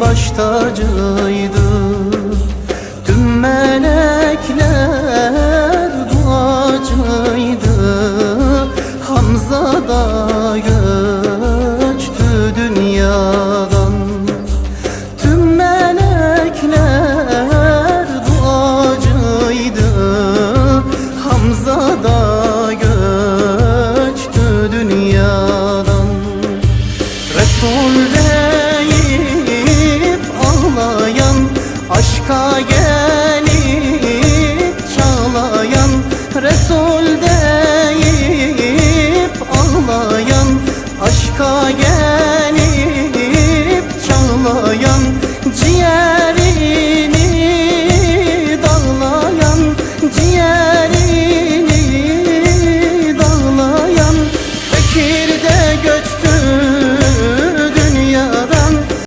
baş tacıydı Tüm melekler duacıydı. Hamza da göçtü dünyadan. Tüm melekler duacıydı. Hamza da göçtü dünyadan. Resul ka ye